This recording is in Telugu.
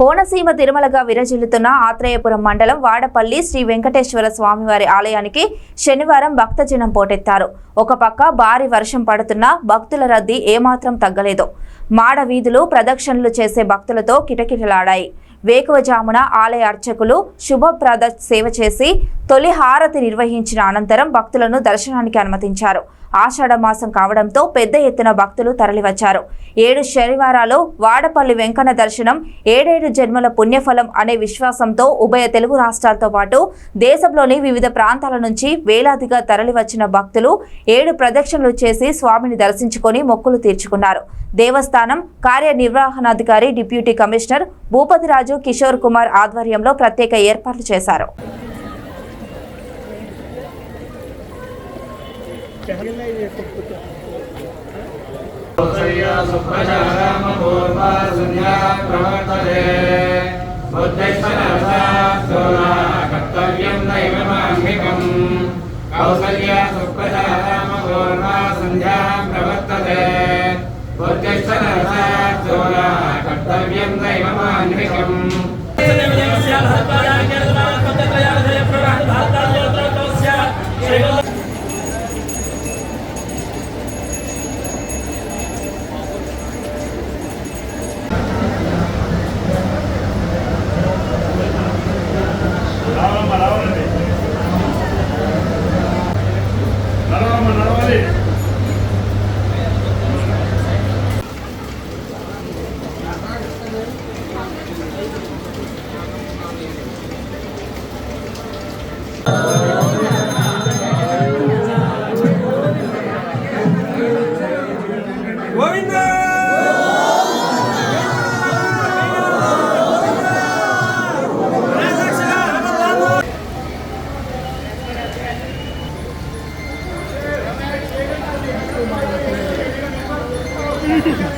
కోనసీమ తిరుమలగా విరజిల్లుతున్న ఆత్రేయపురం మండలం వాడపల్లి శ్రీ వెంకటేశ్వర స్వామివారి ఆలయానికి శనివారం భక్తజనం పోటెత్తారు. ఒక పక్క భారీ వర్షం పడుతున్నా భక్తుల రద్దీ ఏమాత్రం తగ్గలేదు. మాడ వీధులు ప్రదక్షిణలు చేసే భక్తులతో కిటకిటలాడాయి. వేకువజామున ఆలయ అర్చకులు శుభప్రద సేవ చేసి తొలి హారతి నిర్వహించిన అనంతరం భక్తులను దర్శనానికి అనుమతించారు. ఆషాఢ మాసం కావడంతో పెద్ద ఎత్తున భక్తులు తరలివచ్చారు. ఏడు శనివారాలు వాడపల్లి వెంకన్న దర్శనం ఏడేడు జన్మల పుణ్యఫలం అనే విశ్వాసంతో ఉభయ తెలుగు రాష్ట్రాలతో పాటు దేశంలోని వివిధ ప్రాంతాల నుంచి వేలాదిగా తరలివచ్చిన భక్తులు ఏడు ప్రదక్షిణలు చేసి స్వామిని దర్శించుకొని మొక్కులు తీర్చుకున్నారు. దేవస్థానం కార్యనిర్వహణాధికారి డిప్యూటీ కమిషనర్ భూపతిరాజు కిషోర్ కుమార్ ఆధ్వర్యంలో ప్రత్యేక ఏర్పాట్లు చేశారు. सुप्रजारामपूर्वासुन्या प्रवर्तते बुद्धिस्तनर्थात्तोला कर्तव्यं नैव माङ्गिकम् कौसल्या सुप्रजारामपूर्वासुन्या प्रवर्तते बुद्धिस्तनर्थात्तोला कर्तव्यं नैव माङ्गिकम् よし!